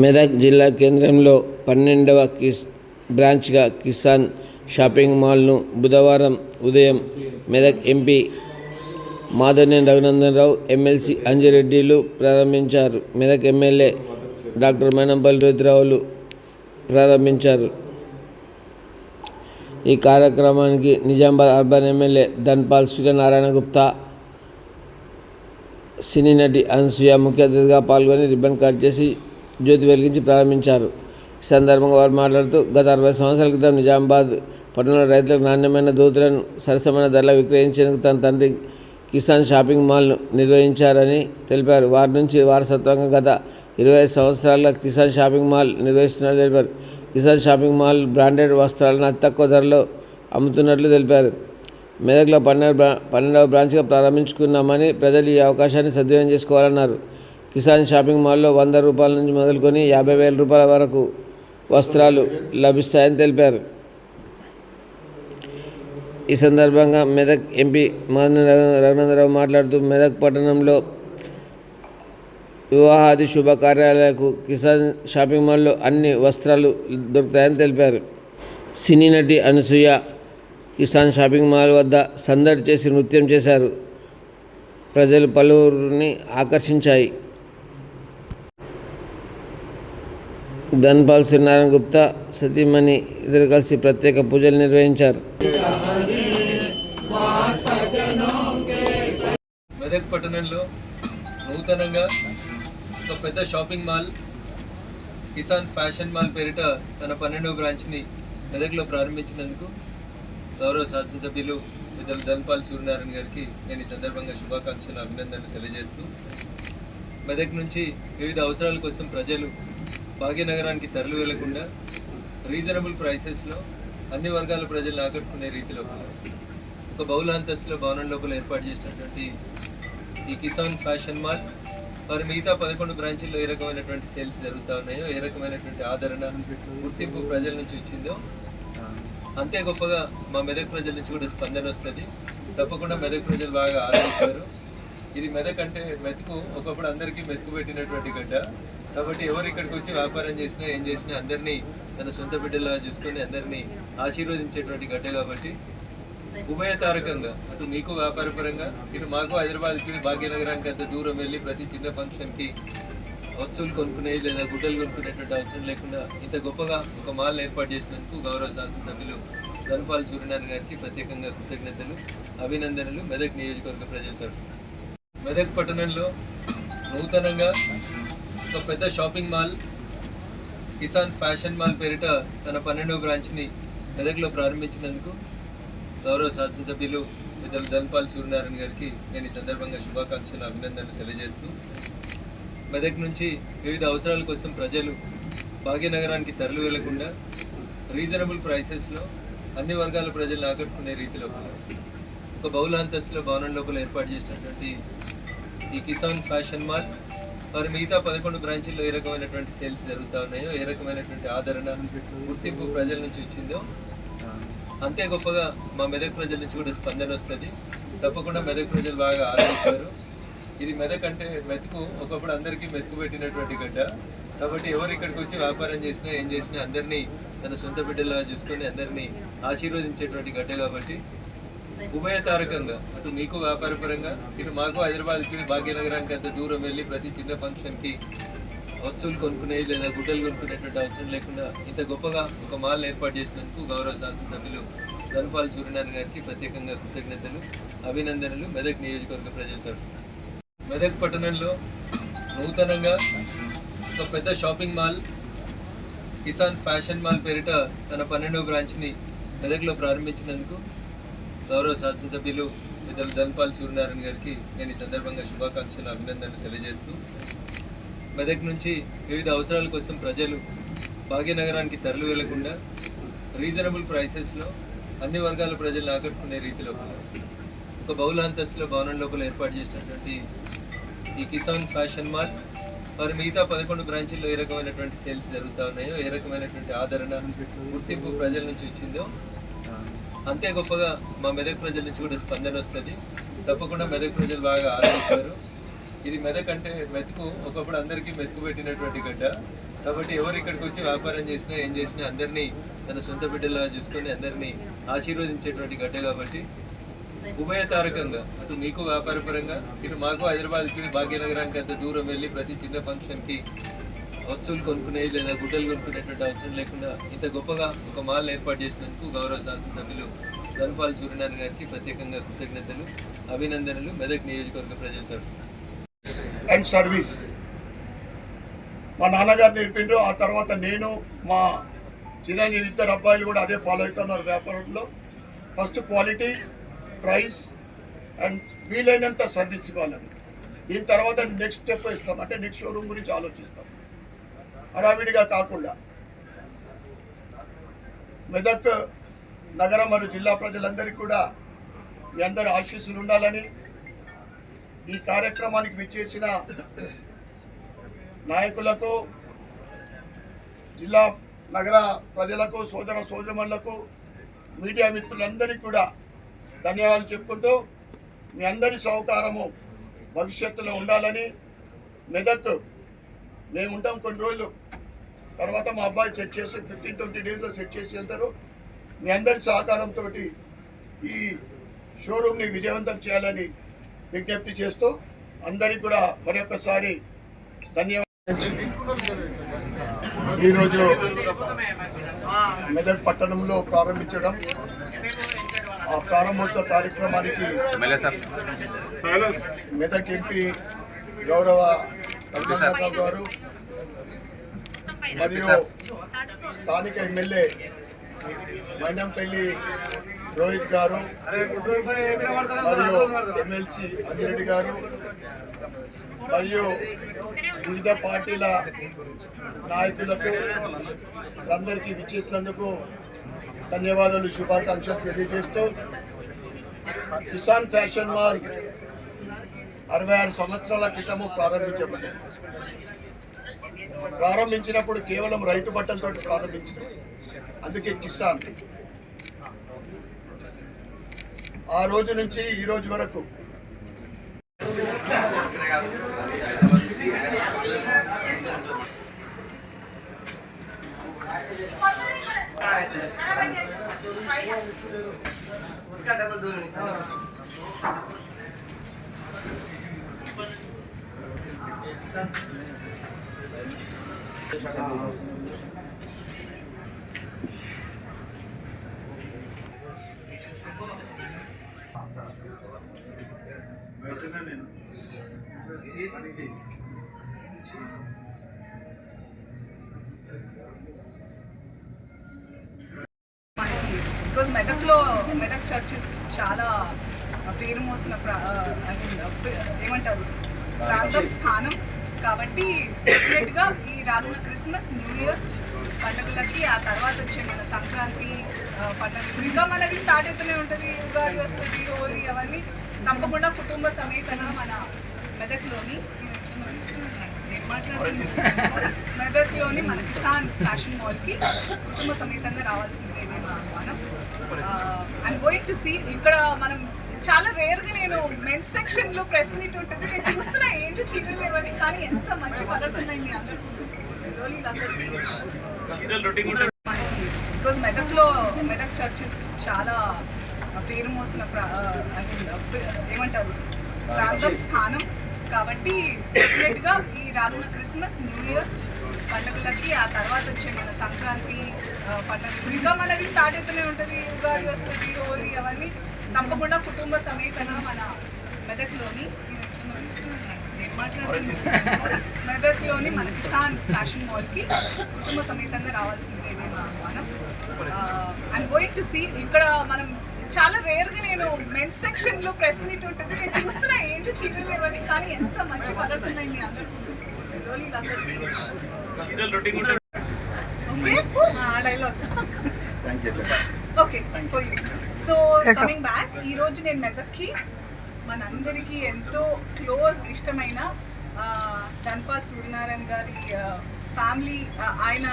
మెదక్ జిల్లా కేంద్రంలో పన్నెండవ కిస్ బ్రాంచ్గా కిసాన్ షాపింగ్ మాల్ను బుధవారం ఉదయం మెదక్ ఎంపీ మాధవనేని రఘునందనరావు ఎమ్మెల్సీ అంజిరెడ్డిలు ప్రారంభించారు. మెదక్ ఎమ్మెల్యే డాక్టర్ మేనంపల్లి రుద్రావులు ప్రారంభించారు. ఈ కార్యక్రమానికి Nizamabad urban MLA Dhanpal Suryanarayana Gupta cine నటి అనసూయ ముఖ్య అతిథిగా పాల్గొని రిబ్బన్ కట్ చేసి జ్యోతి వెలిగించి ప్రారంభించారు. ఈ సందర్భంగా వారు మాట్లాడుతూ గత అరవై సంవత్సరాల క్రితం నిజామాబాద్ పట్టణంలో రైతులకు నాణ్యమైన దూతులను సరసమైన ధరలో విక్రయించేందుకు తన తండ్రి కిసాన్ షాపింగ్ మాల్ను నిర్వహించారని తెలిపారు. వారి నుంచి వారసత్వంగా గత ఇరవై ఐదు సంవత్సరాలుగా కిసాన్ షాపింగ్ మాల్ నిర్వహిస్తున్నట్లు తెలిపారు. కిసాన్ షాపింగ్ మాల్ బ్రాండెడ్ వస్త్రాలను అతి తక్కువ ధరలో అమ్ముతున్నట్లు తెలిపారు. మెదక్లో పన్నెండు బ్రా పన్నెండవ బ్రాంచ్గా ప్రారంభించుకున్నామని ప్రజలు ఈ అవకాశాన్ని సద్వినియోగం చేసుకోవాలన్నారు. కిసాన్ షాపింగ్ మాల్లో వంద రూపాయల నుంచి మొదలుకొని యాభై వేల రూపాయల వరకు వస్త్రాలు లభిస్తాయని తెలిపారు. ఈ సందర్భంగా మెదక్ ఎంపీ మాదిన రఘునందరావు మాట్లాడుతూ మెదక్ పట్టణంలో వివాహాది శుభకార్యాలకు కిసాన్ షాపింగ్ మాల్లో అన్ని వస్త్రాలు దొరుకుతాయని తెలిపారు. సినీ నటి అనసూయ కిసాన్ షాపింగ్ మాల్ వద్ద సందడి చేసి నృత్యం చేశారు. ప్రజలు పలువురిని ఆకర్షించాయి. ధన్పాల్ శ్రీనారాయణ గుప్తా సతీమణి ఇద్దరు కలిసి ప్రత్యేక పూజలు నిర్వహించారు. మెదక్ పట్టణంలో నూతనంగా ఒక పెద్ద shopping mall Kisan fashion mall పేరిట తన పన్నెండవ బ్రాంచ్ని మెదక్లో ప్రారంభించినందుకు గౌరవ శాసనసభ్యులు పెద్దలు ధన్పాల్ సూర్యనారాయణ గారికి నేను ఈ సందర్భంగా శుభాకాంక్షలు అభినందనలు తెలియజేస్తూ మెదక్ నుంచి వివిధ అవసరాల కోసం ప్రజలు భాగ్యనగరానికి తరలి వెళ్ళకుండా రీజనబుల్ ప్రైసెస్లో అన్ని వర్గాల ప్రజలను ఆకట్టుకునే రీతిలో ఒక బహుళ అంతస్తుల భవనం లోపల ఏర్పాటు చేసినటువంటి ఈ కిసాన్ ఫ్యాషన్ మాల్ మరి మిగతా పదకొండు బ్రాంచీల్లో ఏ రకమైనటువంటి సేల్స్ జరుగుతూ ఉన్నాయో ఏ రకమైనటువంటి ఆదరణ గుర్తింపు ప్రజల నుంచి వచ్చిందో అంతే గొప్పగా మా మెదక్ ప్రజల నుంచి కూడా స్పందన వస్తుంది. తప్పకుండా మెదక్ ప్రజలు బాగా ఆదరిస్తారు. ఇది మెదక్ అంటే మెతుకు ఒకప్పుడు అందరికీ మెతుకు పెట్టినటువంటి గడ్డ. కాబట్టి ఎవరు ఇక్కడికి వచ్చి వ్యాపారం చేసినా ఏం చేసినా అందరినీ తన సొంత బిడ్డలా చూసుకొని అందరినీ ఆశీర్వదించేటువంటి గడ్డ కాబట్టి ఉభయతారకంగా అటు మీకు వ్యాపారపరంగా ఇటు మాకు హైదరాబాద్కి భాగ్యనగరానికి అంత దూరం వెళ్ళి ప్రతి చిన్న ఫంక్షన్కి వస్తువులు కొనుక్కునే లేదా గుడ్డలు కొనుక్కునేటువంటి అవసరం లేకుండా ఇంత గొప్పగా ఒక మాల్ ఏర్పాటు చేసినందుకు గౌరవ శాసనసభ్యులు ధనపాల్ సూర్యనారాయణ గారికి ప్రత్యేకంగా కృతజ్ఞతలు అభినందనలు. మెదక్ నియోజకవర్గ ప్రజల తరఫున. మెదక్ పట్టణంలో నూతనంగా ఒక పెద్ద shopping mall Kisan fashion mall పేరిట తన పన్నెండవ బ్రాంచ్ని మెదక్లో ప్రారంభించినందుకు గౌరవ శాసనసభ్యులు పెద్దలు ధన్పాల్ సూర్యనారాయణ గారికి నేను ఈ సందర్భంగా శుభాకాంక్షలు అభినందనలు తెలియజేస్తూ మెదక్ నుంచి వివిధ అవసరాల కోసం ప్రజలు భాగ్యనగరానికి తరలి వెళ్ళకుండా రీజనబుల్ ప్రైసెస్లో అన్ని వర్గాల ప్రజలను ఆకట్టుకునే రీతిలో ఒక బహుళ అంతస్తుల భవనం లోపల ఏర్పాటు చేసినటువంటి ఈ కిసాన్ ఫ్యాషన్ మాల్ మరి మిగతా పదకొండు బ్రాంచీల్లో ఏ రకమైనటువంటి సేల్స్ జరుగుతూ ఉన్నాయో ఏ రకమైనటువంటి ఆదరణ గుర్తింపు ప్రజల నుంచి వచ్చిందో అంతే గొప్పగా మా మెదక్ ప్రజల నుంచి కూడా స్పందన వస్తుంది. తప్పకుండా మెదక్ ప్రజలు బాగా ఆదరిస్తారు. ఇది మెదక్ అంటే మెతుకు ఒకప్పుడు అందరికీ మెతుకు పెట్టినటువంటి గడ్డ. కాబట్టి ఎవరు ఇక్కడికి వచ్చి వ్యాపారం చేసినా ఏం చేసినా అందరినీ తన సొంత బిడ్డలా చూసుకొని అందరినీ ఆశీర్వదించేటువంటి గడ్డ కాబట్టి ఉభయతారకంగా అటు మీకు వ్యాపారపరంగా ఇటు మాకు హైదరాబాద్కి భాగ్యనగరానికి అంత దూరం వెళ్ళి ప్రతి చిన్న ఫంక్షన్కి వస్తువులు కొనుక్కునే లేదా గుడ్డలు కొనుక్కునేటువంటి అవసరం లేకుండా ఇంత గొప్పగా ఒక మాల్ ఏర్పాటు చేసినందుకు గౌరవ శాసనసభ్యులు ధనపాల్ సూర్యనారాయణ గారికి ప్రత్యేకంగా కృతజ్ఞతలు అభినందనలు. మెదక్ నియోజకవర్గ ప్రజల తరఫున. మెదక్ పట్టణంలో నూతనంగా ఒక పెద్ద shopping mall Kisan fashion mall పేరిట తన పన్నెండవ బ్రాంచ్ని మెదక్లో ప్రారంభించినందుకు గౌరవ శాసనసభ్యులు పెద్దలు ధన్పాల్ సూర్యనారాయణ గారికి నేను ఈ సందర్భంగా శుభాకాంక్షలు అభినందనలు తెలియజేస్తూ మెదక్ నుంచి వివిధ అవసరాల కోసం ప్రజలు భాగ్యనగరానికి తరలి వెళ్ళకుండా రీజనబుల్ ప్రైసెస్లో అన్ని వర్గాల ప్రజలను ఆకట్టుకునే రీతిలో ఒక బహుళ అంతస్తుల భవనం లోపల ఏర్పాటు చేసినటువంటి ఈ కిసాన్ ఫ్యాషన్ మాల్ మరి మిగతా పదకొండు బ్రాంచీల్లో ఏ రకమైనటువంటి సేల్స్ జరుగుతూ ఉన్నాయో ఏ రకమైనటువంటి ఆదరణ గుర్తింపు ప్రజల నుంచి వచ్చిందో అంతే గొప్పగా మా మెదక్ ప్రజల నుంచి కూడా స్పందన వస్తుంది. తప్పకుండా మెదక్ ప్రజలు బాగా ఆదరిస్తారు. ఇది మెదక్ అంటే మెతుకు ఒకప్పుడు అందరికీ మెతుకు పెట్టినటువంటి గడ్డ. కాబట్టి ఎవరు ఇక్కడికి వచ్చి వ్యాపారం చేసినా ఏం చేసినా అందరినీ తన సొంత బిడ్డలా చూసుకొని అందరినీ ఆశీర్వదించేటువంటి గడ్డ కాబట్టి ఉభయతారకంగా అటు మీకు వ్యాపారపరంగా ఇటు మాకు హైదరాబాద్కి భాగ్యనగరానికి అంత దూరం వెళ్ళి ప్రతి చిన్న ఫంక్షన్కి వస్తువులు కొనుక్కునే లేదా గుడ్డలు కొనుక్కునేటువంటి అవసరం లేకుండా ఇంత గొప్పగా ఒక మాల్ ఏర్పాటు చేసినందుకు గౌరవ శాసనసభ్యులు ధనపాల్ సూర్యనారాయణ గారికి ప్రత్యేకంగా కృతజ్ఞతలు అభినందనలు మెదక్ నియోజకవర్గ ప్రజల తరఫున. అండ్ సర్వీస్ మా నాన్నగారు నేర్పిండ్రు ఆ తర్వాత నేను మా చిరంజీవి ఇద్దరు అబ్బాయిలు కూడా అదే ఫాలో అవుతున్నారు వ్యాపారంలో ఫస్ట్ క్వాలిటీ ప్రైస్ అండ్ వీలైనంత సర్వీస్ ఇవ్వాలని. దీని తర్వాత నెక్స్ట్ స్టెప్ ఇస్తాం అంటే నెక్స్ట్ షోరూమ్ గురించి ఆలోచిస్తాం. హడావిడిగా కాకుండా మెదక్ నగరం మరియు జిల్లా ప్రజలందరికీ కూడా మీ అందరి ఆశీస్సులు ఉండాలని ఈ కార్యక్రమానికి విచ్చేసిన నాయకులకు జిల్లా నగర ప్రజలకు సోదర సోదరులకు మీడియా మిత్రులందరికీ కూడా ధన్యవాదాలు చెప్పుకుంటూ మీ అందరి సహకారము భవిష్యత్తులో ఉండాలని మెదక్ మేము ఉంటాం కొన్ని రోజులు. తర్వాత మా అబ్బాయి సెట్ చేసి ఫిఫ్టీన్ ట్వంటీ డేస్లో సెట్ చేసి వెళ్తారు. మీ అందరి సహకారంతో ఈ షోరూమ్ని విజయవంతం చేయాలని విజ్ఞప్తి చేస్తూ అందరికీ కూడా మరొకసారి ధన్యవాదాలు. ఈరోజు మెదక్ పట్టణంలో ప్రారంభించడం ఆ ప్రారంభోత్సవ కార్యక్రమానికి మెదక్ ఎంపీ గౌరవ గారు మరియు స్థానిక ఎమ్మెల్యే మైనంపల్లి రోహిత్ గారు మరియు ఎమ్మెల్సీ అంజిరెడ్డి గారు మరియు వివిధ పార్టీల నాయకులకు అందరికీ విచ్చేసినందుకు ధన్యవాదాలు శుభాకాంక్షలు తెలియజేస్తూ కిసాన్ ఫ్యాషన్ మాల్ అరవై ఆరు సంవత్సరాల క్రితము ప్రారంభించబడింది. ప్రారంభించినప్పుడు కేవలం రైతు బట్టలతో ప్రారంభించారు అందుకే కిసాన్. ఆ రోజు నుంచి ఈ రోజు వరకు బికాజ్ మెదక్లో మెదక్ చర్చెస్ చాలా పేరు మోసిన ప్రా- I mean, ఏమంటారు? ప్రాంతం స్థానం. కాబట్టి డెఫినెట్గా ఈ రానున్న క్రిస్మస్ న్యూ ఇయర్ పండుగలకి ఆ తర్వాత వచ్చే మన సంక్రాంతి పండుగ ఇంకా మనది స్టార్ట్ అవుతూనే ఉంటుంది. ఉగాది వస్తుంది హోలీ అవన్నీ తప్పకుండా కుటుంబ సమేతంగా మన మెదక్లోని నేను మాట్లాడుతున్నాను. మెదక్లోని మన కిసాన్ ఫ్యాషన్ మాల్కి కుటుంబ సమేతంగా రావాల్సిందే మా ఆహ్వానం. ఐమ్ గోయింగ్ టు సీ ఇక్కడ మనం చాలా రేర్గా నేను మెన్స్ సెక్షన్లో ప్రెస్ మీట్ ఉంటుంది. నేను చూస్తున్నా ఏంటి చీరలు కానీ ఎంత మంచి కలర్స్ ఉన్నాయి మీ అందరి కోసం. బికాజ్ మెదక్లో మెదక్ చర్చెస్ చాలా పేరు మోసిన ఏమంటారు? ప్రాంతం స్థానం. కాబట్టి డెఫినెట్గా ఈ రానున్న క్రిస్మస్ న్యూ ఇయర్ పండుగలకి ఆ తర్వాత వచ్చే మన సంక్రాంతి పండుగ ఇంకా మనది స్టార్ట్ అవుతూనే ఉంటుంది. ఉగాది వస్తుంది హోలీ అవన్నీ. తప్పకుండా కుటుంబ సమేతంగా మన మెదక్లోని మెదక్లోని మన కిసాన్ ఫ్యాషన్ మాల్కి కుటుంబ సమేతంగా రావాల్సింది ఇదే మా ఆహ్వానం. ఐమ్ గోయింగ్ టు సీ ఇక్కడ మనం చాలా రేర్గా నేను మెన్స్ సెక్షన్లో ప్రెస్ మీట్ ఉంటుంది. నేను చూస్తున్నా ఏంటి చీరలు లేవని కానీ ఎంత మంచి కలర్స్ ఉన్నాయి మీ అందరి కోసం. Dialogue okay so coming back ఈ రోజు నేను మెదక్కి మనందరికీ ఎంతో క్లోజ్ ఇష్టమైన ధన్పాల్ సూర్యనారాయణ గారి ఫ్యామిలీ ఆయన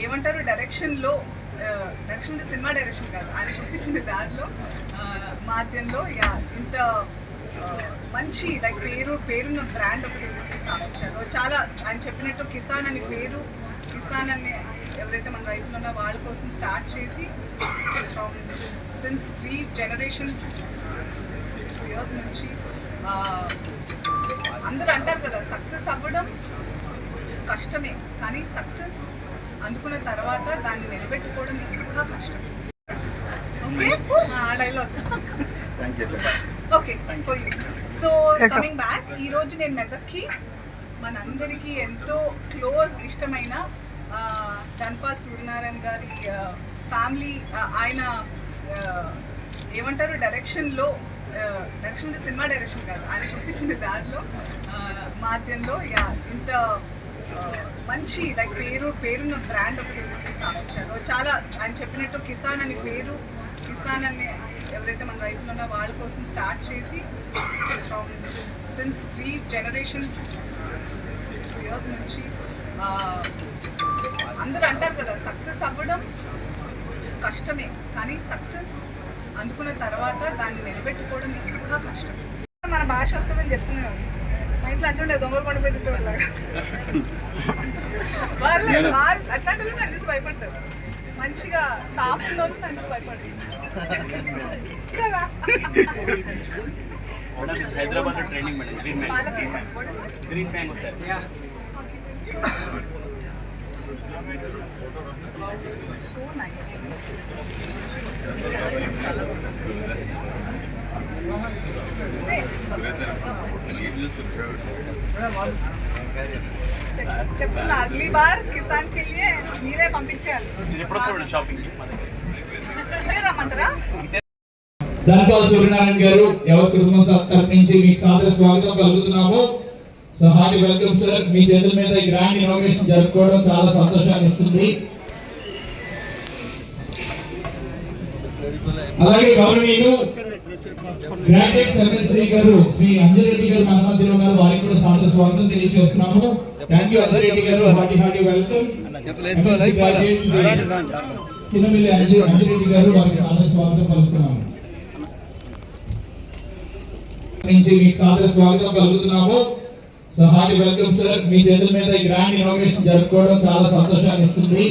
ఏమంటారు డైరెక్షన్లో డైరెక్షన్ సినిమా డైరెక్షన్ కాదు. ఆయన చూపించిన దారిలో మాధ్యంలో యా ఇంత మంచి లైక్ పేరు పేరున్న బ్రాండ్ ఒకటి స్థాపించారో చాలా ఆయన చెప్పినట్టు కిసాన్ అని పేరు కిసాన్ అని ఎవరైతే మన రైతులు ఉన్నారో వాళ్ళ కోసం స్టార్ట్ చేసి from since three generations six years నుంచి అందరూ అంటారు కదా సక్సెస్ అవ్వడం కష్టమే కానీ సక్సెస్ అందుకున్న తర్వాత దాన్ని నిలబెట్టుకోవడం ఇంకా కష్టం. Dialogue okay so coming back ఈ రోజు నేను మెదక్కి మనందరికీ ఎంతో క్లోజ్ ఇష్టమైన ధన్పాల్ సూర్యనారాయణ గారి ఫ్యామిలీ ఆయన ఏమంటారు డైరెక్షన్లో డైరెక్షన్ అంటే సినిమా డైరెక్షన్ కాదు. ఆయన చూపించిన దారిలో మాధ్యంలో యా ఇంత మంచి లైక్ పేరు పేరున్న బ్రాండ్ ఒకటి స్థాపించారు. చాలా ఆయన చెప్పినట్టు కిసాన్ అని పేరు కిసాన్ అని ఎవరైతే మన రైతులు ఉన్నారో వాళ్ళ కోసం స్టార్ట్ చేసి from since three generations six years నుంచి అందరూ అంటారు కదా సక్సెస్ అవ్వడం కష్టమే కానీ సక్సెస్ అందుకున్న తర్వాత దాన్ని నిలబెట్టుకోవడం ఇంకా కష్టం. మన భాష వస్తుందని చెప్తున్నాను మా ఇంట్లో అంటుండే దొంగలు పండు పెట్టేటోళ్ళలాగా వాళ్ళు వాళ్ళు అట్లాంటి వాళ్ళు భయపడతారు. మంచిగా సాఫ్ట్ ఉన్న వాళ్ళు భయపడతారు. కదా? హైదరాబాద్లో ట్రైనింగ్ మేడం గ్రీన్ మ్యాంగో పాలపీట. What is it? Green mango sir చెప్- చెప్తున్నా అగ్లీ బార్ కిసాన్కి మీరే పంపించేయాలి. మీరు ఎప్పుడు షాపింగ్ రమ్మంటారా? ధనపాల్ సూర్యనారాయణ గారు. ఎవరి కుటుంబం స- తరపు నుంచి మీకు సాదర స్వాగతం పలుకుతున్నాము. సో హార్టీ వెల్కమ్ సార్ మీ చేతుల మీద ఈ గ్రాండ్ ఇన్నోవేషన్ జరుపుకోవడం చాలా సంతోషాన్ని ఇస్తుంది. అలాగే గౌరవనీయులు గ్రాడ్యుయేట్ సర్వెంట్ శ్రీ గారు శ్రీ అంజరెడ్డి గారు మన మధ్యలో ఉన్నారు. వారికి కూడా సాదర స్వాగతం తెలియజేస్తున్నాము. Thank you Anjareddy garu. Hearty hearty welcome Chinnamilli Anja- Anjireddy garu వారికి సాదర స్వాగతం పలుకుతున్నాము. నుంచి మీకు సాదర స్వాగతం పలుకుతున్నాము. సో హార్టీ వెల్కమ్ సార్ మీ చేతుల మీద ఈ గ్రాండ్ ఇన్నోవేషన్ జరుపుకోవడం చాలా సంతోషాన్ని ఇస్తుంది.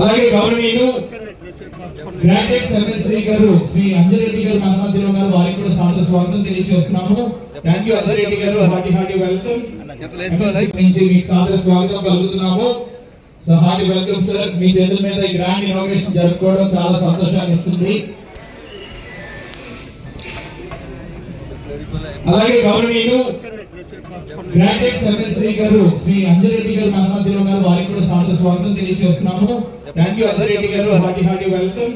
అలాగే గౌరవనీయులు గ్రాడ్యుయేట్ సర్వెంట్ శ్రీ గారు శ్రీ అంజరెడ్డి గారు మన మధ్యలో ఉన్నారు. వారికి కూడా సాదర స్వాగతం తెలియజేస్తున్నాము. థ్యాంక్ యూ అంజరెడ్డి గారు. హార్టీ హార్టీ వెల్కమ్ నుంచి మీకు సాదర స్వాగతం పలుకుతున్నాము సో హార్టీ వెల్కమ్ సార్ మీ చేతుల మీద ఈ గ్రాండ్ ఇన్నోవేషన్ జరుపుకోవడం చాలా సంతోషాన్ని ఇస్తుంది. అలాగే గౌరవనీయులు గ్రాడ్యుయేట్ సర్వెంట్ గారు శ్రీ అంజరెడ్డి గారు మన మధ్యలో ఉన్నారు. వారికి కూడా సాదర స్వాగతం తెలియజేస్తున్నాము. థ్యాంక్ యూ అంజరెడ్డి గారు. Hearty hearty welcome.